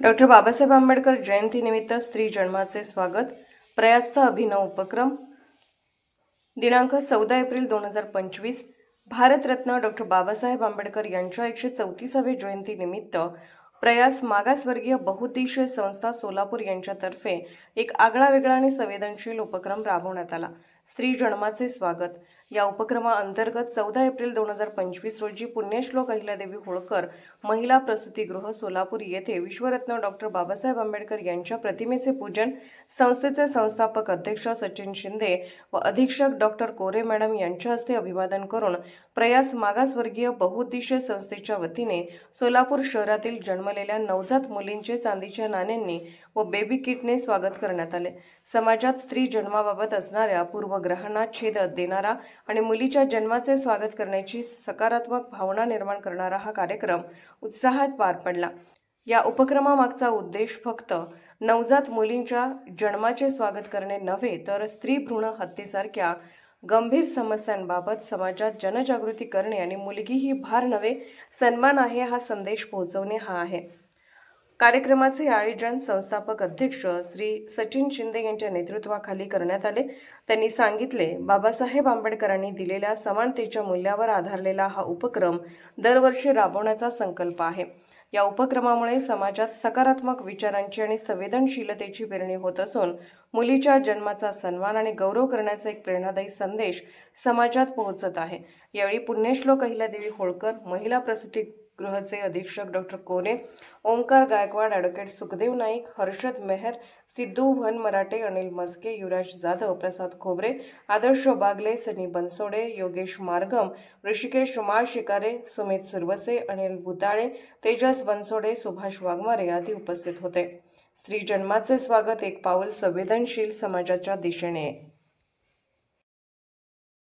Doctor Babasaheb Ambedkar जयंतीनिमित्त स्त्री जन्माचे स्वागत प्रयासचा अभिनव उपक्रम. दिनांक चौदा एप्रिल दोन हजार पंचवीस भारतरत्न डॉक्टर बाबासाहेब आंबेडकर यांच्या एकशे चौतीसाव्या जयंतीनिमित्त प्रयास मागासवर्गीय बहुउद्देशीय संस्था सोलापूर यांच्यातर्फे एक आगळावेगळा आणि संवेदनशील उपक्रम राबवण्यात आला. स्त्री जन्माचे स्वागत. या उपक्रमाअंतर्गत चौदा एप्रिल दोन हजार पंचवीस रोजी पुण्यश्लोक अहिल्यादेवी होळकर महिला प्रसूतीगृह सोलापूर येथे विश्वरत्न डॉक्टर बाबासाहेब आंबेडकर यांच्या प्रतिमेचे पूजन संस्थेचे संस्थापक अध्यक्ष सचिन शिंदे व अधीक्षक डॉक्टर कोरे मॅडम यांच्या हस्ते अभिवादन करून प्रयास मागासवर्गीय बहुउद्देशीय संस्थेच्या वतीने सोलापूर शहरातील जन्मलेल्या नवजात मुलींचे चांदीच्या नाण्यांनी व बेबी किटने स्वागत करण्यात आले. समाजात स्त्री जन्माबाबत असणाऱ्या पूर्वग्रहांना छेद देणारा आणि मुलीच्या जन्माचे स्वागत करण्याची सकारात्मक भावना निर्माण करणारा हा कार्यक्रम उत्साहात पार पडला. या उपक्रमामागचा उद्देश फक्त नवजात मुलींच्या जन्माचे स्वागत करणे नव्हे तर स्त्री भ्रूण हत्येसारख्या गंभीर समस्यांबाबत समाजात जनजागृती करणे आणि मुलगी ही भार नव्हे सन्मान आहे हा संदेश पोहोचवणे हा आहे. कार्यक्रमाचे आयोजन संस्थापक अध्यक्ष श्री सचिन शिंदे यांच्या नेतृत्वाखाली करण्यात आले. त्यांनी सांगितले बाबासाहेब आंबेडकरांनी दिलेल्या समानतेच्या मूल्यावर आधारलेला हा उपक्रम दरवर्षी राबवण्याचा संकल्प आहे. या उपक्रमामुळे समाजात सकारात्मक विचारांची आणि संवेदनशीलतेची पेरणी होत असून मुलीच्या जन्माचा सन्मान आणि गौरव करण्याचा एक प्रेरणादायी संदेश समाजात पोहोचत आहे. यावेळी पुण्यश्लोक अहिल्यादेवी होळकर महिला प्रसूती गृहचे अधीक्षक डॉक्टर कोने ओंकार गायकवाड ॲडव्होकेट सुखदेव नाईक हर्षद मेहर सिद्धू भन मराठे अनिल मस्के युवराज जाधव प्रसाद खोबरे आदर्श बागले सनी बनसोडे योगेश मार्गम ऋषिकेश रुमाळ शिकारे सुमित सुरवसे अनिल भुताळे तेजस बनसोडे सुभाष वाघमारे आदी उपस्थित होते. स्त्री जन्माचे स्वागत एक पाऊल संवेदनशील समाजाच्या दिशेने. आहे